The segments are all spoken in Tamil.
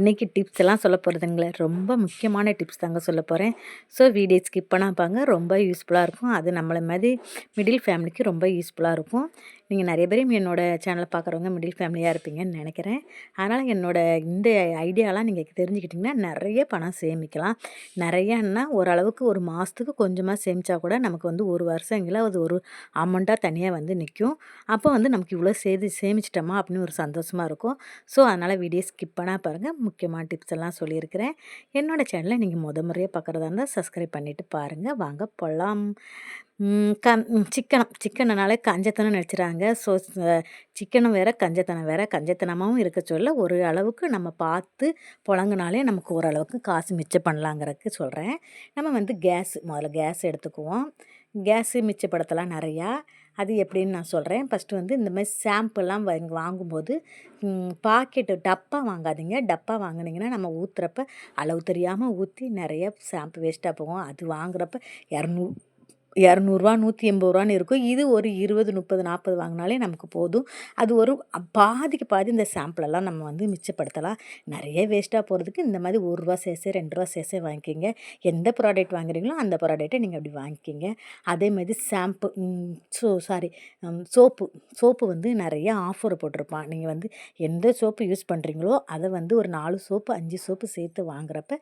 இன்றைக்கி டிப்ஸ் எல்லாம் சொல்ல போகிறதுங்களே ரொம்ப முக்கியமான டிப்ஸ் தாங்க சொல்ல போகிறேன் ஸோ வீடியோ ஸ்கிப் பண்ணால் பாங்க ரொம்ப யூஸ்ஃபுல்லாக இருக்கும். அது நம்மளை மாதிரி மிடில் ஃபேமிலிக்கு ரொம்ப யூஸ்ஃபுல்லாக இருக்கும். நீங்கள் நிறைய பேரும் என்னோடய சேனலை பார்க்குறவங்க மிடில் ஃபேமிலியாக இருப்பீங்கன்னு நினைக்கிறேன். அதனால் என்னோடய இந்த ஐடியாலாம் நீங்கள் தெரிஞ்சுக்கிட்டிங்கன்னா நிறைய பணம் சேமிக்கலாம். நிறையான்னா ஓரளவுக்கு ஒரு மாதத்துக்கு கொஞ்சமாக சேமித்தா கூட நமக்கு வந்து ஒரு வருஷங்கில் அது ஒரு அமௌண்ட்டாக தனியாக வந்து நிற்கும் அப்போ வந்து நமக்கு இவ்வளோ சேர்த்து சேமிச்சிட்டோமா அப்படின்னு ஒரு சந்தோஷமாக இருக்கும். ஸோ அதனால் வீடியோ ஸ்கிப் பண்ணால் பாருங்கள் முக்கியமான டிப்ஸ் எல்லாம் சொல்லியிருக்கிறேன். என்னோடய சேனலை நீங்கள் முத முறையாக பார்க்குறதா இருந்தால் சப்ஸ்கிரைப் பண்ணிவிட்டு பாருங்கள் வாங்க போகலாம் க சிக்கனம். சிக்கனனாலே கஞ்சத்தனம் நினச்சிட்றாங்க ஸோ சிக்கனம் வேறு கஞ்சத்தனம் வேறு கஞ்சத்தனமாகவும் இருக்க சொல்ல ஒரு அளவுக்கு நம்ம பார்த்து புழங்கினாலே நமக்கு ஓரளவுக்கு காசு மிச்சம் பண்ணலாங்கிறதுக்கு சொல்கிறேன் நம்ம வந்து கேஸ் முதல்ல கேஸ் எடுத்துக்குவோம். கேஸு மிச்சப்படுத்தலாம் நிறையா. அது எப்படின்னு நான் சொல்கிறேன் ஃபஸ்ட்டு வந்து இந்த மாதிரி ஷாம்புலாம் வாங்கும்போது பாக்கெட்டு டப்பா வாங்காதீங்க. டப்பா வாங்கினீங்கன்னா நம்ம ஊற்றுறப்ப அளவு தெரியாமல் ஊற்றி நிறைய ஷாம்பு வேஸ்ட்டாக போகும். அது வாங்குறப்ப இரநூறு இரநூறுவா நூற்றி எண்பது ரூபான்னு இருக்கும். இது ஒரு இருபது முப்பது நாற்பது வாங்கினாலே நமக்கு போதும். அது ஒரு பாதிக்கு பாதி இந்த சாம்பிளெல்லாம் நம்ம வந்து மிச்சப்படுத்தலாம். நிறைய வேஸ்ட்டாக போகிறதுக்கு இந்த மாதிரி ஒரு ரூபா சேசே ரெண்டு ரூபா சேசே வாங்கிக்கிங்க. எந்த ப்ராடக்ட் வாங்குறீங்களோ அந்த ப்ராடக்ட்டை நீங்கள் அப்படி வாங்கிக்கிங்க. அதே மாதிரி shampoo so sorry soap. Soap வந்து நிறைய ஆஃபர் போட்டிருப்பான். நீங்கள் வந்து எந்த சோப்பு யூஸ் பண்ணுறீங்களோ அதை வந்து ஒரு நாலு சோப்பு அஞ்சு சோப்பு சேர்த்து வாங்குறப்ப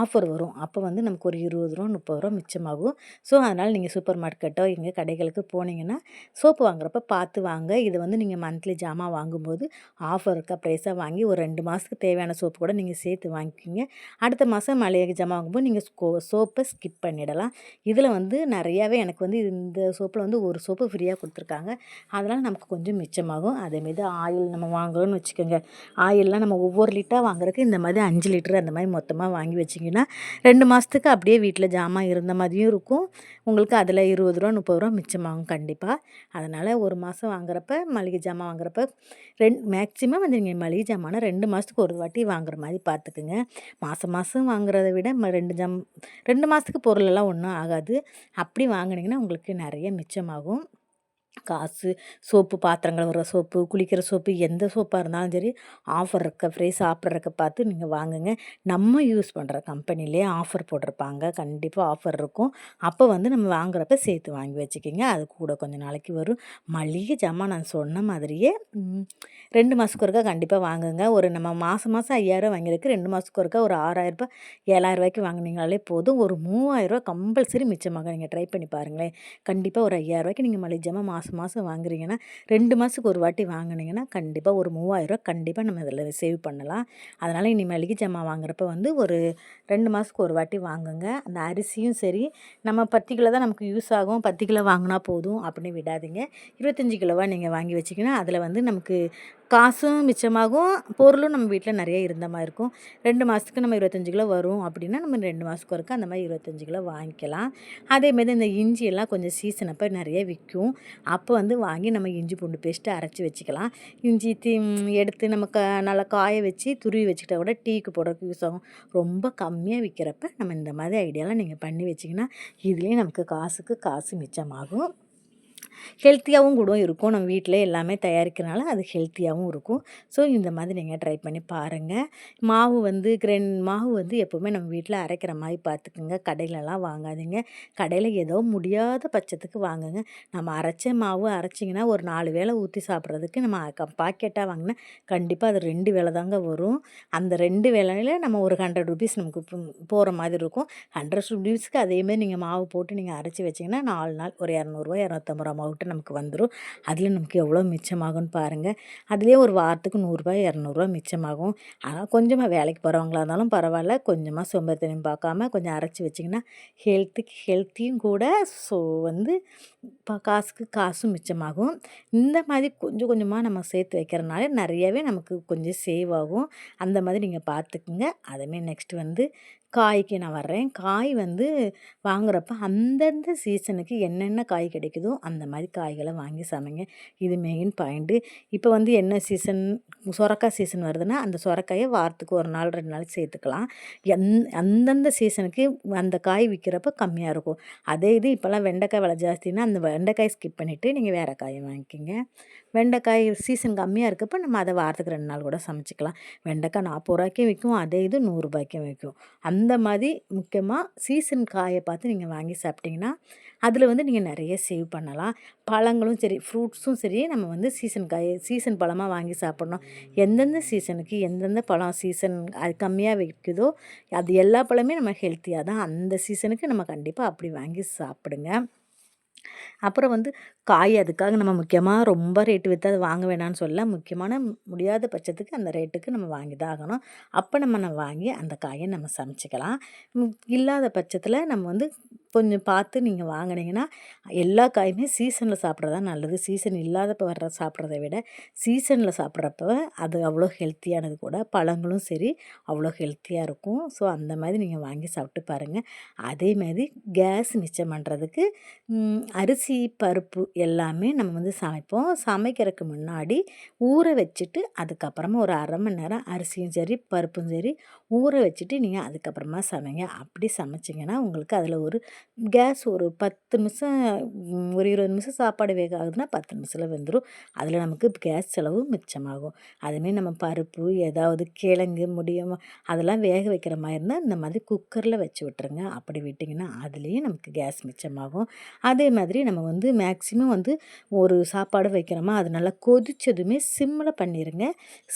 ஆஃபர் வரும். அப்போ வந்து நமக்கு ஒரு இருபது ரூபா முப்பது ரூபா மிச்சமாகும். ஸோ அதனால் நீங்கள் சூப்பர் மார்க்கெட்டோ எங்கள் கடைகளுக்கு போனீங்கன்னா சோப்பு வாங்குறப்ப பார்த்து வாங்க. இது வந்து நீங்கள் மந்த்லி ஜாமான் வாங்கும்போது ஆஃபர் இருக்க ப்ரைஸாக வாங்கி ஒரு ரெண்டு மாதத்துக்கு தேவையான சோப்பு கூட நீங்கள் சேர்த்து வாங்கிக்கிங்க. அடுத்த மாதம் மளிகை ஜாமான் வாங்கும்போது நீங்கள் சோப்பை ஸ்கிப் பண்ணிடலாம். இதில் வந்து நிறையாவே எனக்கு வந்து இந்த சோப்பில் வந்து ஒரு சோப்பு ஃப்ரீயாக கொடுத்துருக்காங்க. அதனால் நமக்கு கொஞ்சம் மிச்சமாகும். அதேமாரி ஆயில் நம்ம வாங்குறோன்னு வச்சுக்கோங்க. ஆயிலெலாம் நம்ம ஒவ்வொரு லிட்டராக வாங்குறதுக்கு இந்த மாதிரி அஞ்சு லிட்டர் அந்த மாதிரி மொத்தமாக வாங்கி வச்சிங்கன்னா ரெண்டு மாதத்துக்கு அப்படியே வீட்டில் ஜாமான் இருந்த மாதிரியும் இருக்கும். உங்களுக்கு அதில் இருபது ரூபா முப்பது ரூபா மிச்சமாகும் கண்டிப்பாக அதனால் ஒரு மாதம் வாங்குறப்ப மளிகை ஜாமான் வாங்குறப்ப ரெண் மேக்ஸிமம் வந்து நீங்கள் மளிகை ஜாமானை ரெண்டு மாதத்துக்கு ஒரு வாட்டி வாங்குற மாதிரி பார்த்துக்குங்க. மாதம் மாதம் வாங்குறத விட ரெண்டு ஜாம் ரெண்டு மாதத்துக்கு பொருளெல்லாம் ஒன்றும் ஆகாது. அப்படி வாங்கினீங்கன்னா உங்களுக்கு நிறைய மிச்சமாகும். காசு சோப்பு பாத்திரங்கள் வர சோப்பு குளிக்கிற சோப்பு எந்த சோப்பாக இருந்தாலும் சரி ஆஃபர் இருக்க ஃப்ரீ சாப்பிட்றக்க பார்த்து நீங்கள் வாங்குங்க. நம்ம யூஸ் பண்ணுற கம்பெனிலே ஆஃபர் போட்டிருப்பாங்க. கண்டிப்பாக ஆஃபர் இருக்கும். அப்போ வந்து நம்ம வாங்குறப்ப சேர்த்து வாங்கி வச்சுக்கிங்க. அது கூட கொஞ்சம் நாளைக்கு வரும். மளிகை ஜாமான் நான் சொன்ன மாதிரியே ரெண்டு மாதத்துக்கு ஒருக்கா கண்டிப்பாக வாங்குங்க. ஒரு நம்ம மாதம் மாதம் ஐயாயிரம் வாங்கியிருக்கு. ரெண்டு மாதத்துக்கு ஒருக்கா ஒரு ஆறாயிரரூபா ஏழாயிரரூபாய்க்கு வாங்கினீங்களாலே போதும். ஒரு மூவாயிரரூபா கம்பல்சரி மிச்சமாக நீங்கள் ட்ரை பண்ணி பாருங்களேன். கண்டிப்பாக ஒரு ஐயாயிரரூபாய்க்கு நீங்கள் மளிகை ஜாமான் மாதம் மாதம் வாங்குறீங்கன்னா ரெண்டு மாதத்துக்கு ஒரு வாட்டி வாங்கினீங்கன்னா கண்டிப்பாக ஒரு மூவாயிரரூவா கண்டிப்பாக நம்ம இதில் சேவ் பண்ணலாம். அதனால் இனி மளிகை ஜாமான் வாங்குறப்ப வந்து ஒரு ரெண்டு மாதத்துக்கு ஒரு வாட்டி வாங்குங்க. அந்த அரிசியும் சரி நம்ம பத்து கிலோ தான் நமக்கு யூஸ் ஆகும். பத்து கிலோ வாங்கினா போதும் அப்படின்னு விடாதீங்க. இருபத்தஞ்சி கிலோவாக நீங்கள் வாங்கி வச்சிங்கன்னா அதில் வந்து நமக்கு காசும் மிச்சமாகும் பொருளும் நம்ம வீட்டில் நிறைய இருந்த மாதிரி இருக்கும். ரெண்டு மாதத்துக்கு நம்ம இருபத்தஞ்சி கிலோ வரும் அப்படின்னா நம்ம ரெண்டு மாதத்துக்கு ஒருக்கா அந்த மாதிரி இருபத்தஞ்சி கிலோ வாங்கிக்கலாம். அதேமாரி இந்த இஞ்சி எல்லாம் கொஞ்சம் சீசன் அப்போ நிறைய விற்கும். அப்போ வந்து வாங்கி நம்ம இஞ்சி பூண்டு பேஸ்ட்டு அரைச்சி வச்சுக்கலாம். இஞ்சி தீ எடுத்து நம்ம க நல்லா காய வச்சு துருவி வச்சுக்கிட்டா கூட டீக்கு போடுறதுக்கு யூஸ் ஆகும். ரொம்ப கம்மியாக விற்கிறப்ப நம்ம இந்த மாதிரி ஐடியாலாம் நீங்கள் பண்ணி வச்சிங்கன்னா இதுலேயும் நமக்கு காசுக்கு காசு மிச்சமாகும். ஹெல்த்தியாகவும் கூட இருக்கும். நம்ம வீட்டில் எல்லாமே தயாரிக்கிறனால அது ஹெல்த்தியாகவும் இருக்கும். ஸோ இந்த மாதிரி நீங்கள் ட்ரை பண்ணி பாருங்கள் மாவு வந்து கிரென் மாவு வந்து எப்போவுமே நம்ம வீட்டில் அரைக்கிற மாதிரி பார்த்துக்குங்க. கடையிலலாம் வாங்காதீங்க. கடையில் ஏதோ முடியாத பட்சத்துக்கு வாங்குங்க. நம்ம அரைச்ச மாவு அரைச்சிங்கன்னா ஒரு நாலு வேலை ஊற்றி சாப்பிட்றதுக்கு நம்ம பாக்கெட்டாக வாங்கினா கண்டிப்பாக அது ரெண்டு வேலை தாங்க வரும். அந்த ரெண்டு வேலையில் நம்ம ஒரு ஹண்ட்ரட் ருபீஸ் நமக்கு போகிற மாதிரி இருக்கும். ஹண்ட்ரட் ருபீஸ்க்கு அதேமாதிரி நீங்கள் மாவு போட்டு நீங்கள் அரைச்சி வச்சிங்கன்னா நாலு நாள் ஒரு இரநூறுவா இரநூத்தம்பது ரூபா மாவு அமௌண்ட்டு நமக்கு வந்துடும் அதில் நமக்கு எவ்வளோ மிச்சமாகும்னு பாருங்கள் அதுலேயே ஒரு வாரத்துக்கு நூறுரூவா இரநூறுவா மிச்சமாகும். ஆனால் கொஞ்சமாக வேலைக்கு போகிறவங்களா இருந்தாலும் பரவாயில்ல. கொஞ்சமாக சோம்பேறித்தனம் பார்க்காம கொஞ்சம் அரைச்சி வச்சிங்கன்னா ஹெல்த்துக்கு ஹெல்த்தியும் கூட ஸோ வந்து இப்போ காசுக்கு காசும் மிச்சமாகும். இந்த மாதிரி கொஞ்சம் கொஞ்சமாக நம்ம சேர்த்து வைக்கிறனால நிறையவே நமக்கு கொஞ்சம் சேவ் ஆகும். அந்த மாதிரி நீங்கள் பார்த்துக்குங்க. அதுமாரி நெக்ஸ்ட் வந்து காய்க்கு நான் வர்றேன். காய் வந்து வாங்குறப்ப அந்தந்த சீசனுக்கு என்னென்ன காய் கிடைக்குதோ அந்த மாதிரி காய்களை வாங்கி சமைங்க. இது மெயின் பாயிண்ட்டு இப்போ வந்து என்ன சீசன் சொரக்காய் சீசன் வருதுன்னா அந்த சொரக்காயை வாரத்துக்கு ஒரு நாள் ரெண்டு நாளைக்கு சேர்த்துக்கலாம். எந் அந்தந்த சீசனுக்கு அந்த காய் விற்கிறப்ப கம்மியாக இருக்கும். அதே இது இப்போல்லாம் வெண்டைக்காய் விலை ஜாஸ்தின்னா அந்த வெண்டைக்காய் ஸ்கிப் பண்ணிவிட்டு நீங்கள் வேறு காயை வாங்கிக்கிங்க. வெண்டைக்காய் சீசன் கம்மியாக இருக்கப்போ நம்ம அதை வாரத்துக்கு ரெண்டு நாள் கூட சமைச்சிக்கலாம். வெண்டைக்காய் நாற்பது ரூபாய்க்கும் விற்கும் அதே இது நூறுரூபாய்க்கும் விற்கும் அந்த மாதிரி முக்கியமாக சீசன் காயை பார்த்து நீங்கள் வாங்கி சாப்பிட்டிங்கன்னா அதில் வந்து நீங்கள் நிறைய சேவ் பண்ணலாம். பழங்களும் சரி ஃப்ரூட்ஸும் சரி நம்ம வந்து சீசன் காய் சீசன் பழமாக வாங்கி சாப்பிட்ணும். எந்தெந்த சீசனுக்கு எந்தெந்த பழம் சீசன் அது கம்மியாக வைக்குதோ அது எல்லா பழமே நம்ம ஹெல்த்தியாக தான். அந்த சீசனுக்கு நம்ம கண்டிப்பாக அப்படி வாங்கி சாப்பிடுங்க. அப்புறம் வந்து காய் அதுக்காக நம்ம முக்கியமாக ரொம்ப ரேட்டு விற்று அதை வாங்க வேணாம்னு சொல்ல முக்கியமான முடியாத பட்சத்துக்கு அந்த ரேட்டுக்கு நம்ம வாங்கி தான் ஆகணும் அப்போ நம்ம நம்ம வாங்கி அந்த காயை நம்ம சமைச்சிக்கலாம். இல்லாத பட்சத்தில் நம்ம வந்து கொஞ்சம் பார்த்து நீங்கள் வாங்கினீங்கன்னா எல்லா காயுமே சீசனில் சாப்பிட்றது தான் நல்லது. சீசன் இல்லாதப்போ வர்ற சாப்பிட்றத விட சீசனில் சாப்பிட்றப்ப அது அவ்வளோ ஹெல்த்தியானது கூட. பழங்களும் சரி அவ்வளோ ஹெல்த்தியாக இருக்கும். ஸோ அந்த மாதிரி நீங்கள் வாங்கி சாப்பிட்டு பாருங்கள் அதே மாதிரி கேஸ் மிச்சம் பண்ணுறதுக்கு அரிசி பருப்பு எல்லாமே நம்ம வந்து சமைப்போம். சமைக்கிறதுக்கு முன்னாடி ஊற வச்சுட்டு அதுக்கப்புறமா ஒரு அரை மணி நேரம் அரிசியும் சரி பருப்பும் சரி ஊற வச்சுட்டு நீங்கள் அதுக்கப்புறமா சமைங்க. அப்படி சமைச்சிங்கன்னா உங்களுக்கு அதில் ஒரு கேஸ் ஒரு பத்து நிமிஷம் ஒரு இருபது நிமிஷம் சாப்பாடு வேக ஆகுதுன்னா பத்து நிமிஷத்தில் வெந்துடும் அதில் நமக்கு கேஸ் செலவு மிச்சமாகும். அதுமாரி நம்ம பருப்பு ஏதாவது கிழங்கு முடியும் அதெல்லாம் வேக வைக்கிற மாதிரி இருந்தால் இந்த மாதிரி குக்கரில் வச்சு விட்டுருங்க. அப்படி விட்டிங்கன்னா அதுலேயும் நமக்கு கேஸ் மிச்சமாகும். அதே மாதிரி நம்ம வந்து மேக்ஸிமம் வந்து ஒரு சாப்பாடு வைக்கிறோமா அது நல்லா கொதித்ததுமே சிம்மில் பண்ணிடுங்க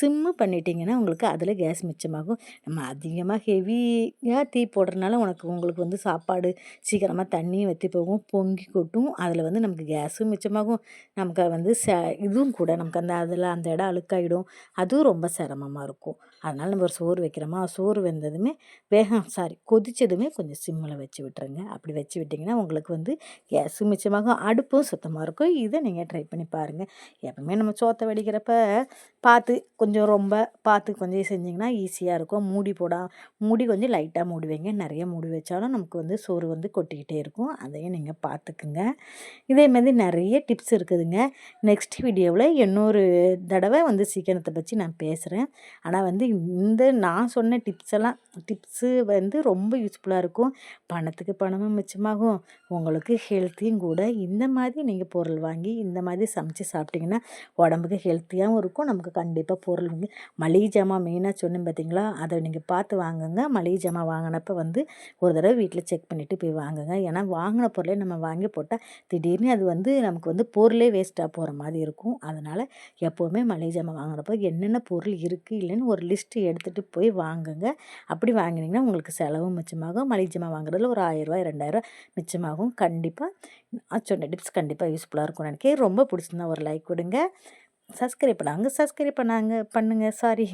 சிம்மு பண்ணிட்டீங்கன்னா உங்களுக்கு அதில் கேஸ் மிச்சமாகும். நம்ம அதிகமாக ஹெவியாக தீ போடுறதுனால உனக்கு உங்களுக்கு வந்து சாப்பாடு சீக்கிரமாக தண்ணியும் வற்றி போகும் பொங்கி கொட்டும். அதில் வந்து நமக்கு கேஸும் மிச்சமாகும். நமக்கு வந்து ச இதுவும் கூட நமக்கு அந்த அதில் அந்த இடம் அழுக்காயிடும். அதுவும் ரொம்ப சிரமமாக இருக்கும். அதனால் நம்ம ஒரு சோறு வைக்கிறோமா? சோறு வெந்ததுமே வேகம் சாரி கொதித்ததுமே கொஞ்சம் சிம்மில் வச்சு விட்டுருங்க. அப்படி வச்சு விட்டிங்கன்னா உங்களுக்கு வந்து கேஸும் மிச்சமாகும் அடுப்பும் சுத்தமாக இருக்கும். இதை நீங்கள் ட்ரை பண்ணி பாருங்கள் எப்பவுமே நம்ம சோத்தை வடிக்கிறப்ப பார்த்து கொஞ்சம் ரொம்ப பார்த்து கொஞ்சம் செஞ்சிங்கன்னா ஈஸியாக இருக்கும். மூடி போடா மூடி கொஞ்சம் லைட்டாக மூடி வைங்க. நிறைய மூடி வச்சாலும் நமக்கு வந்து சோறு வந்து கொட்டிக்கிட்டே இருக்கும். அதையும் நீங்கள் பார்த்துக்குங்க. இதே மாதிரி நிறைய டிப்ஸ் இருக்குதுங்க. நெக்ஸ்ட் வீடியோவில் இன்னொரு தடவை வந்து சீக்கிரத்தை பற்றி நான் பேசுகிறேன் ஆனால் வந்து இந்த நான் சொன்ன டிப்ஸ் எல்லாம் டிப்ஸு வந்து ரொம்ப யூஸ்ஃபுல்லாக இருக்கும். பணத்துக்கு பணமும் மிச்சமாகும். உங்களுக்கு ஹெல்த்தியும் கூட இந்த மாதிரி நீங்கள் பொருள் வாங்கி இந்த மாதிரி சமைச்சு சாப்பிட்டிங்கன்னா உடம்புக்கு ஹெல்த்தியாகவும் இருக்கும். நமக்கு கண்டிப்பாக பொருள் வாங்கி மளிகை ஜாமான் மெயினாக சொன்னேன் பார்த்தீங்களா அதை நீங்கள் பார்த்து வாங்குங்க. மளிகை ஜாமான் வாங்கினப்ப வந்து ஒரு தடவை வீட்டில் செக் பண்ணிவிட்டு போய் வாங்க. வாங்குங்க. ஏன்னா வாங்கின பொருளே நம்ம வாங்கி போட்டால் திடீர்னு அது வந்து நமக்கு வந்து பொருளே வேஸ்ட்டாக போகிற மாதிரி இருக்கும். அதனால் எப்போவுமே மளிகை ஜாமான் வாங்குறப்போ என்னென்ன பொருள் இருக்குது இல்லைன்னு ஒரு லிஸ்ட்டு எடுத்துகிட்டு போய் வாங்குங்க. அப்படி வாங்கினீங்கன்னா உங்களுக்கு செலவும் மிச்சமாகும். மளிகை ஜாமான் வாங்குறதுல ஒரு ஆயிரரூவா ரெண்டாயிரம் மிச்சமாகும். கண்டிப்பாக நான் சொன்ன டிப்ஸ் கண்டிப்பாக யூஸ்ஃபுல்லாக இருக்கும் நினைக்கிறேன். ரொம்ப பிடிச்சிருந்தா ஒரு லைக் கொடுங்க. சப்ஸ்கிரைப் பண்ணாங்க. சப்ஸ்கிரைப் பண்ணாங்க. பண்ணுங்கள் சாரி